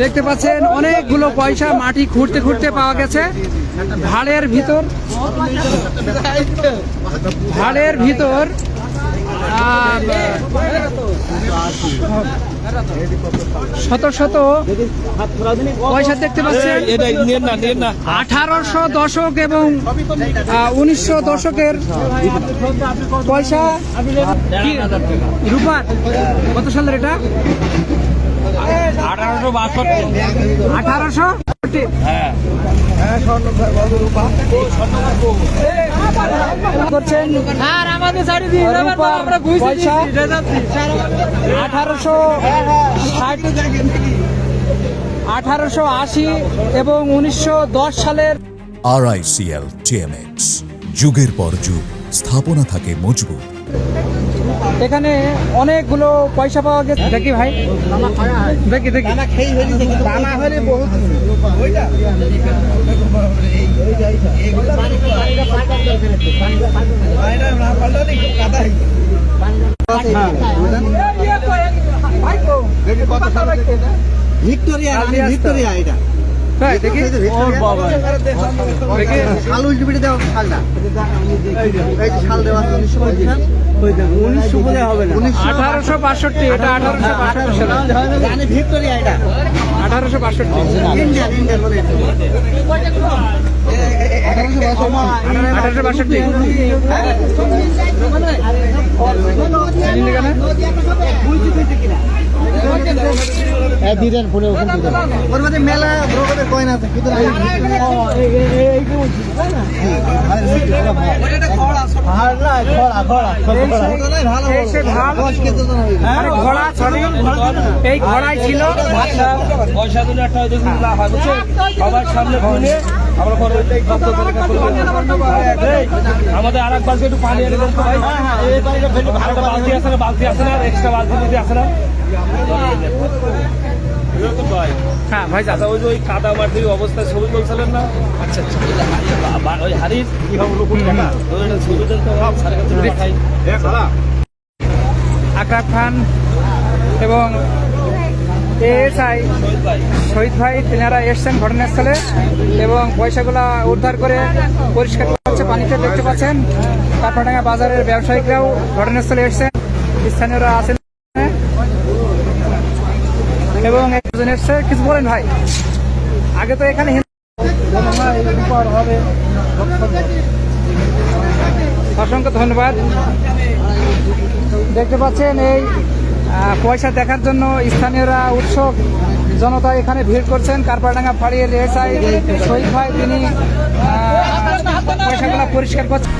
দেখতে পাচ্ছেন অনেকগুলো পয়সা মাটি খুঁড়তে খুঁড়তে পাওয়া গেছে। ভাড়ের ভিতর ভাড়ের ভিতর শত শত পয়সা দেখতে পাচ্ছেন। আঠারোশো দশক এবং উনিশশো দশকের পয়সা। রূপার? কত সালের এটা? আঠারোশো বাষট্টি। আঠারোশো করছেন? আর আমাদের আমরা পয়সা? আঠারোশো ষাট আঠারোশো আশি এবং উনিশশো দশ সালের আরআইসিএল টিএমএক্স যুগের পর যুগ স্থাপনা থাকে মজবুত। এখানে অনেকগুলো পয়সা পাওয়া গেছে। দেখি ভাই? দেখি দেখি। ভিক্টোরিয়া রানী ভিক্টোরিয়া এটা। ভাই দেখি। দেখি। শাল উল্টে পিটে দেওয়া শালটা। এই যে শাল দেওয়া আছে উনিশশো উনিশশো হবে না। আঠারোশো বাষট্টি এটা আঠারোশো বাষট্টি ভিক্টোরিয়া এটা। বাষট্টি আঠারোশো বাষট্টি ওর মধ্যে মেলা কয়না আছে কিন্তু এই সে ঢাল মানে এই ঘোড়াই ছিল পয়সা দিলে একটা দেখুন লাভ সবার সামনে আমাদের আর এক বালতি একটু পানি এনে দেন একটা বালতি আছে না, বালতি আছে না এক্সট্রা বালতি যদি আছে না। ভাই হ্যাঁ ভাই যা ওই যে ওই কাদা মাটির অবস্থায় ছবি না? আচ্ছা আচ্ছা ওই হারিস কি হবে লোক আকরাম খান এবং এএসআই শহীদ ভাই। তেনারা এসছেন ঘটনাস্থলে এবং পয়সাগুলা উদ্ধার করে পরিষ্কার করছে পানিতে দেখতে পাচ্ছেন। কাঠপাডাঙ্গা বাজারের ব্যবসায়িকরাও ঘটনাস্থলে এসছেন। স্থানীয়রা আছেন। এবং একজন এসছে কিছু বলেন ভাই। আগে তো এখানে অসংখ্য ধন্যবাদ। দেখতে পাচ্ছেন এই পয়সা দেখার জন্য স্থানীয়রা উৎসব, জনতা এখানে ভিড় করছেন। কারপাডাঙ্গা ফাড়িয়ে রেসাই শহীদ ভাই, তিনি পয়সাগুলো পরিষ্কার করছেন।